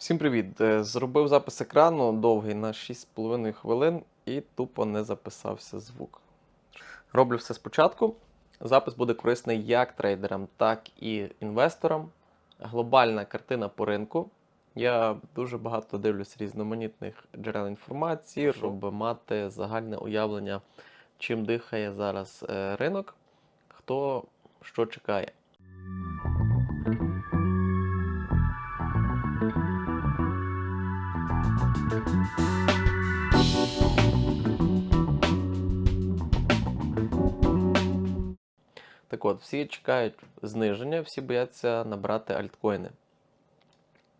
Всім привіт! Е, Зробив запис екрану довгий на 6,5 хвилин і тупо не записався звук. Роблю все спочатку. Запис буде корисний як трейдерам, так і інвесторам. Глобальна картина по ринку. Я дуже багато дивлюсь різноманітних джерел інформації, щоб мати загальне уявлення, чим дихає зараз е, ринок, хто що чекає. Так от, всі чекають зниження, всі бояться набрати альткоїни.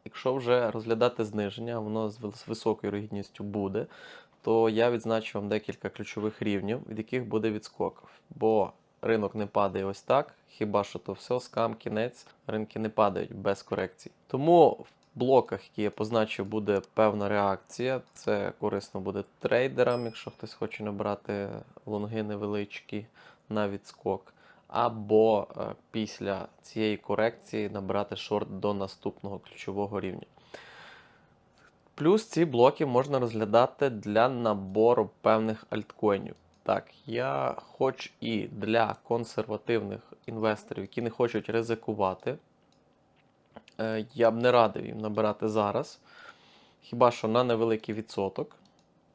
Якщо вже розглядати зниження, воно з високою вірогідністю буде, то я відзначу вам декілька ключових рівнів, від яких буде відскок. Бо ринок не падає ось так, хіба що то все, скам, кінець, ринки не падають без корекцій. Тому в блоках, які я позначив, буде певна реакція. Це корисно буде трейдерам, якщо хтось хоче набрати лонги невеличкі на відскок або е, після цієї корекції набрати шорт до наступного ключового рівня. Плюс ці блоки можна розглядати для набору певних альткоїнів. Так, я хоч і для консервативних інвесторів, які не хочуть ризикувати, я б не радив їм набирати зараз. Хіба що на невеликий відсоток.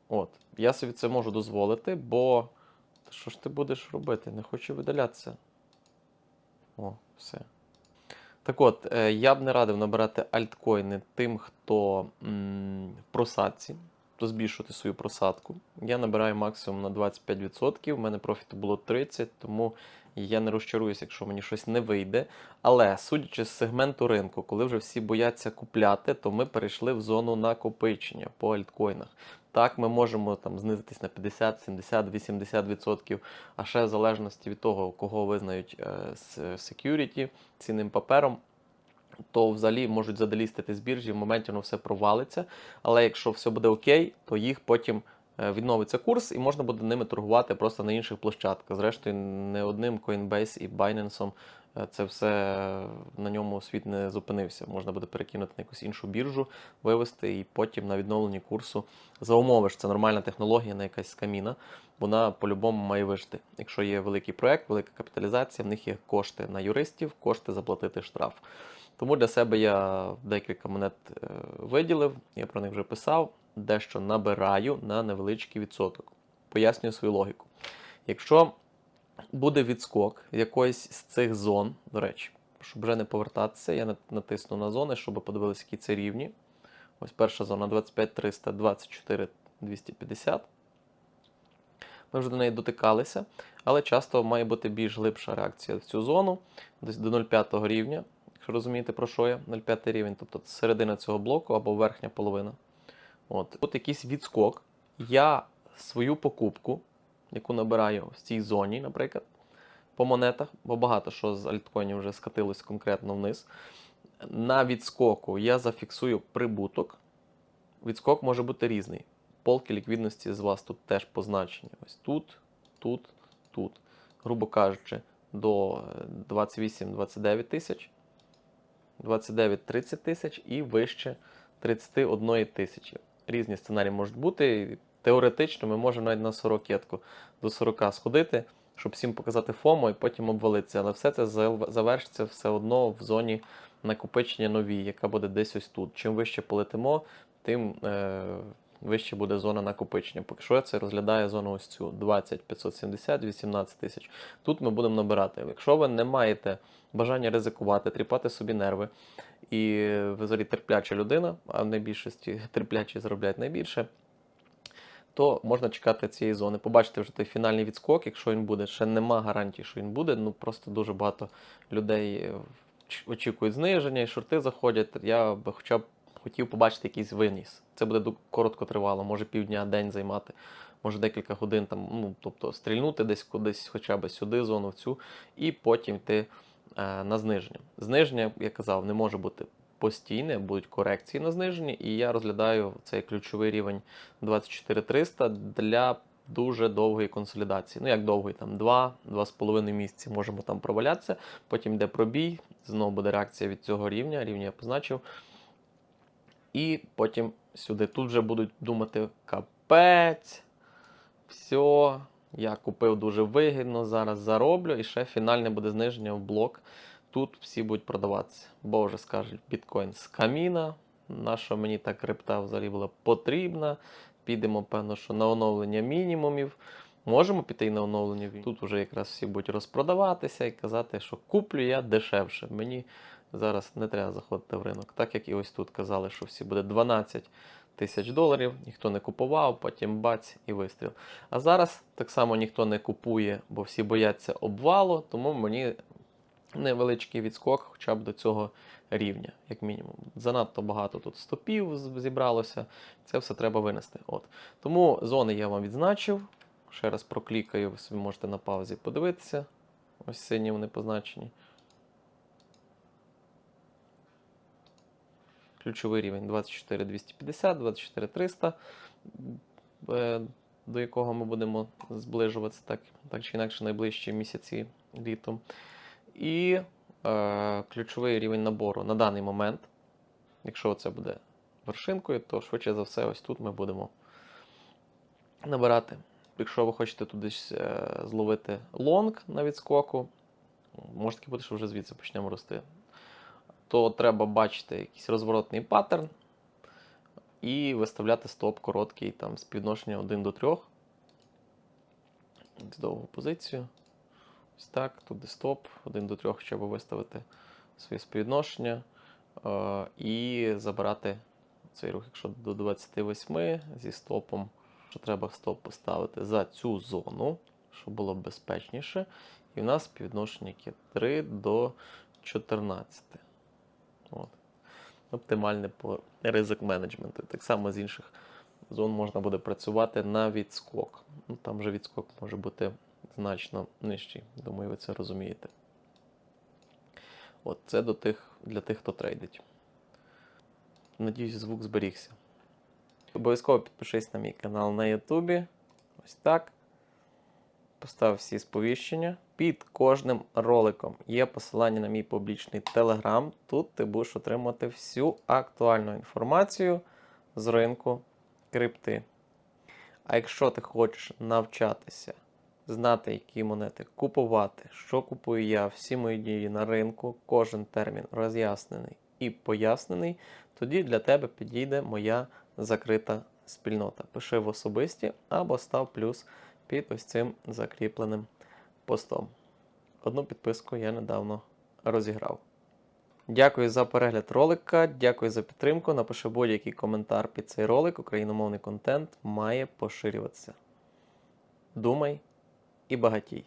От, я собі це можу дозволити, бо що ж ти будеш робити? Не хочу видалятися. О, все. Так от, е, я б не радив набирати альткоїни тим, хто м, в просадці, то збільшувати свою просадку. Я набираю максимум на 25%. У мене профіту було 30%, тому я не розчаруюся, якщо мені щось не вийде. Але судячи з сегменту ринку, коли вже всі бояться купляти, то ми перейшли в зону накопичення по альткоїнах. Так, ми можемо там знизитись на 50, 70, 80%, а ще в залежності від того, кого визнають е, security, цінним папером, то взагалі можуть задалістити з біржі, в моменті воно все провалиться. Але якщо все буде окей, то їх потім е, відновиться курс і можна буде ними торгувати просто на інших площадках. Зрештою, не одним Coinbase і Binance е, це все на ньому світ не зупинився. Можна буде перекинути на якусь іншу біржу, вивести і потім на відновленні курсу за умови, що це нормальна технологія, не якась скаміна. Вона по-любому має вижити. Якщо є великий проект, велика капіталізація, в них є кошти на юристів, кошти заплатити штраф. Тому для себе я декілька монет е, виділив, я про них вже писав, дещо набираю на невеличкий відсоток. Пояснюю свою логіку. Якщо буде відскок якоїсь з цих зон, до речі, щоб вже не повертатися, я натисну на зони, щоб подивилися, які це рівні. Ось перша зона 25 300, 24 250. Ми вже до неї дотикалися, але часто має бути більш глибша реакція в цю зону, десь до 0,5 рівня. Якщо розумієте, про що я, 0,5 рівень, тобто середина цього блоку або верхня половина. От. Тут якийсь відскок. Я свою покупку, яку набираю в цій зоні, наприклад, по монетах, бо багато що з альткоїнів вже скатилось конкретно вниз. На відскоку я зафіксую прибуток. Відскок може бути різний. Полки ліквідності з вас тут теж позначені. Ось тут, тут, тут. Грубо кажучи, до е, 28-29 тисяч, 29-30 тисяч і вище 31 тисячі. Різні сценарії можуть бути. Теоретично ми можемо навіть на 40 кетку до 40 сходити, щоб всім показати ФОМО і потім обвалитися. Але все це завершиться все одно в зоні накопичення новій, яка буде десь ось тут. Чим вище полетимо, тим е, вище буде зона накопичення. Поки що я це розглядає зону ось цю 20 570, 18 тисяч. Тут ми будемо набирати. Якщо ви не маєте бажання ризикувати, тріпати собі нерви, і ви взагалі терпляча людина, а в найбільшості терплячі заробляють найбільше. То можна чекати цієї зони. Побачите вже той фінальний відскок, якщо він буде. Ще нема гарантії, що він буде. Ну просто дуже багато людей очікують зниження і шорти заходять. Я би хоча б хотів побачити якийсь виніс. Це буде коротко тривало, може півдня, день займати, може декілька годин там, ну тобто стрільнути десь кудись, хоча б сюди, зону в цю, і потім йти е, на зниження. Зниження, я казав, не може бути постійне, будуть корекції на зниженні, і я розглядаю цей ключовий рівень 24300 для дуже довгої консолідації. Ну, як довгої, там 2-2,5 місяці можемо там провалятися, потім йде пробій, знову буде реакція від цього рівня, рівня я позначив. І потім сюди. Тут вже будуть думати капець. Все, я купив дуже вигідно, зараз зароблю, і ще фінальне буде зниження в блок. Тут всі будуть продаватися. Бо вже скажуть, біткоін з каміна. На що мені та крипта взагалі була потрібна. Підемо, певно, що на оновлення мінімумів. Можемо піти на оновлення. Тут вже якраз всі будуть розпродаватися і казати, що куплю я дешевше. Мені зараз не треба заходити в ринок. Так як і ось тут казали, що всі буде 12 тисяч доларів, ніхто не купував, потім бац і вистріл. А зараз так само ніхто не купує, бо всі бояться обвалу, тому мені невеличкий відскок хоча б до цього рівня, як мінімум. Занадто багато тут стопів зібралося. Це все треба винести. От. Тому зони я вам відзначив. Ще раз проклікаю, ви собі можете на паузі подивитися. Ось сині вони позначені. Ключовий рівень 24250, 24300, е, до якого ми будемо зближуватися так, так чи інакше найближчі місяці літом. І е, ключовий рівень набору на даний момент, якщо це буде вершинкою, то швидше за все, ось тут ми будемо набирати. Якщо ви хочете туди е, зловити лонг на відскоку, може таки бути, що вже звідси почнемо рости, то треба бачити якийсь розворотний паттерн і виставляти стоп короткий там, співвідношення 1 до 3. З Довгу позицію. Ось так, туди стоп, 1 до 3 щоб виставити своє співвідношення е, і забирати цей рух, якщо до 28 зі стопом, що треба стоп поставити за цю зону, щоб було безпечніше. І в нас співвідношення яке 3 до 14. От. Оптимальне по ризик менеджменту. Так само з інших зон можна буде працювати на відскок. Ну, там вже відскок може бути значно нижчий. Думаю, ви це розумієте. От це до тих, для тих, хто трейдить. Надіюсь, звук зберігся. Обов'язково підпишись на мій канал на Ютубі. Ось так. Постав всі сповіщення. Під кожним роликом є посилання на мій публічний телеграм. Тут ти будеш отримати всю актуальну інформацію з ринку крипти. А якщо ти хочеш навчатися, знати, які монети купувати, що купую я, всі мої дії на ринку, кожен термін роз'яснений і пояснений, тоді для тебе підійде моя закрита спільнота. Пиши в особисті або став плюс під ось цим закріпленим постом. Одну підписку я недавно розіграв. Дякую за перегляд ролика, дякую за підтримку. Напиши будь-який коментар під цей ролик. Україномовний контент має поширюватися. Думай і багатій.